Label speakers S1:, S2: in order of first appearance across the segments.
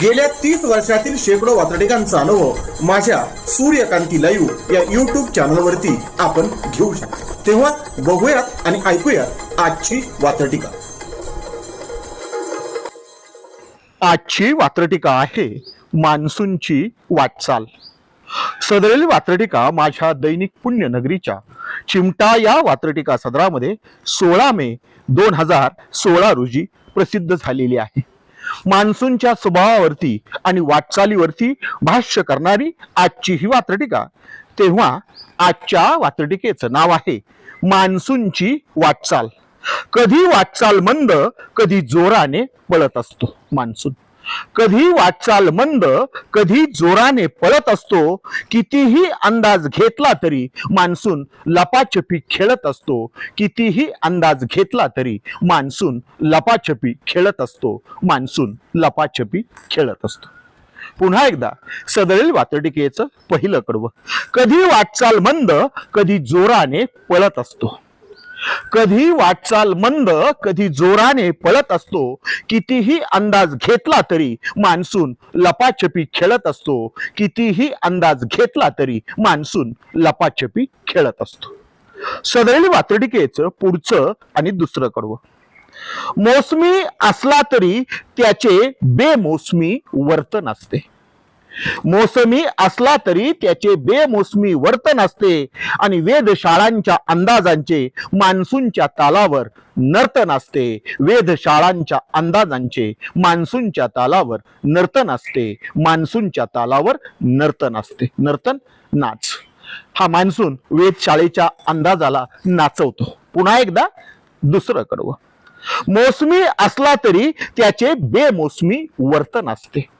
S1: गेल्या तीस वर्षातील शेकडो वातडिकांचा अनुभव माझ्या सूर्यकांती लाईव्ह या युट्यूब चॅनलवरती आपण घेऊ शकतो. तेव्हा बघूयात आणि ऐकूयात आजची वातडिका
S2: आजची वात्रटिका आहे मान्सूनची वाटचाल. सदरेल वात्रटिका माझ्या दैनिक पुण्यनगरीच्या चिमटा या वात्रटिका सदरामध्ये सोळा मे दोन हजार सोळा रोजी प्रसिद्ध झालेली आहे. मान्सूनच्या स्वभावावरती आणि वाटचालीवरती भाष्य करणारी आजची ही वात्रटिका. तेव्हा आजच्या वात्रटिकेचं नाव आहे मान्सूनची वाटचाल. कधी वाटचाल मंद कधी जोराने पळत असतो मान्सून. कधी वाटचाल मंद कधी जोराने पळत असतो कितीही अंदाज घेतला तरी मान्सून लपाछपी खेळत असतो. कितीही अंदाज घेतला तरी मान्सून लपाछपी खेळत असतो. मान्सून लपाछपी खेळत असतो. पुन्हा एकदा सदरील वातडिकेचं पहिलं कडवं. कधी वाटचाल मंद कधी जोराने पळत असतो. कधी वाटचाल मंद कधी जोराने पळत असतो कितीही अंदाज घेतला तरी मान्सून लपाछपी खेळत असतो कितीही अंदाज घेतला तरी मान्सून लपाछपी खेळत असतो. सदैल वातडिकेचं पुढचं आणि दुसरं कडवं. मोसमी असला तरी त्याचे बेमोसमी वर्तन असते. मोसमी असला तरी त्याचे बेमोसमी वर्तन असते आणि वेधशाळांच्या अंदाजांचे मान्सूनच्या तालावर नर्तन असते. वेधशाळांच्या अंदाजांचे मान्सूनच्या तालावर नर्तन असते. मान्सूनच्या तालावर नर्तन असते. नर्तन नाच. हा मान्सून वेधशाळेच्या अंदाजाला नाचवतो. पुन्हा एकदा दुसरं कडवं. मोसमी असला तरी त्याचे बेमोसमी वर्तन असते.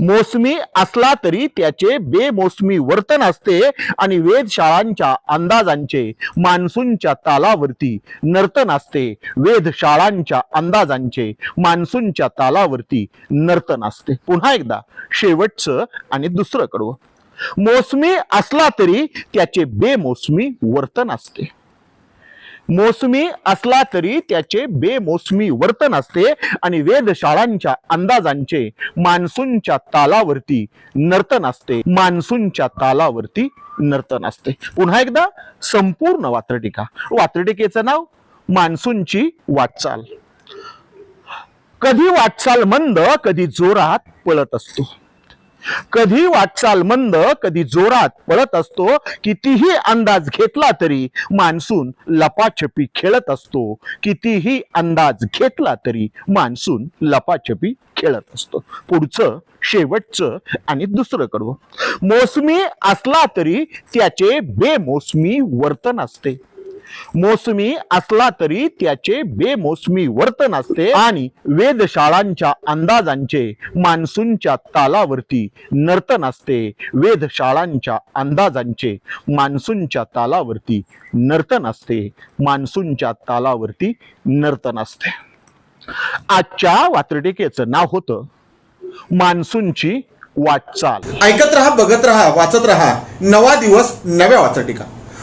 S2: मोसमी असला तरी त्याचे बेमोसमी वर्तन असते आणि वेधशाळांच्या अंदाजांचे मान्सूनच्या तालावरती नर्तन असते. वेधशाळांच्या अंदाजांचे मान्सूनच्या तालावरती नर्तन असते. पुन्हा एकदा शेवटचं आणि दुसरं कडवं. मोसमी असला तरी त्याचे बेमोसमी वर्तन असते. मोसमी असला तरी त्याचे बेमोसमी वर्तन असते आणि वेधशाळांच्या अंदाजांचे मान्सूनच्या तालावरती नर्तन असते. मान्सूनच्या तालावरती नर्तन असते. पुन्हा एकदा संपूर्ण वात्रटिका. वात्रटिकेचं नाव मान्सूनची वाटचाल. कधी वाटचाल मंद कधी जोरात पळत असतो. कधी वाटचाल मंद कधी जोरात पळत असतो कितीही अंदाज घेतला तरी मान्सून लपाछपी खेळत असतो. कितीही अंदाज घेतला तरी मान्सून लपाछपी खेळत असतो. पुढचं शेवटचं आणि दुसरं कडवं. मोसमी असला तरी त्याचे बेमोसमी वर्तन असते. मोसमी असला तरी त्याचे बेमोसमी वर्तन असते आणि वेधशाळांच्या अंदाजांचे मान्सूनच्या तालावरती नर्तन असते. वेधशाळांच्या अंदाजांचे मान्सूनच्या तालावरती नर्तन असते. मान्सूनच्या तालावरती नर्तन असते. आजच्या वात्रटिकेचं नाव होतं मान्सूनची वाटचाल.
S1: ऐकत रहा बघत रहा वाचत रहा. नवा दिवस नव्या वाचटिका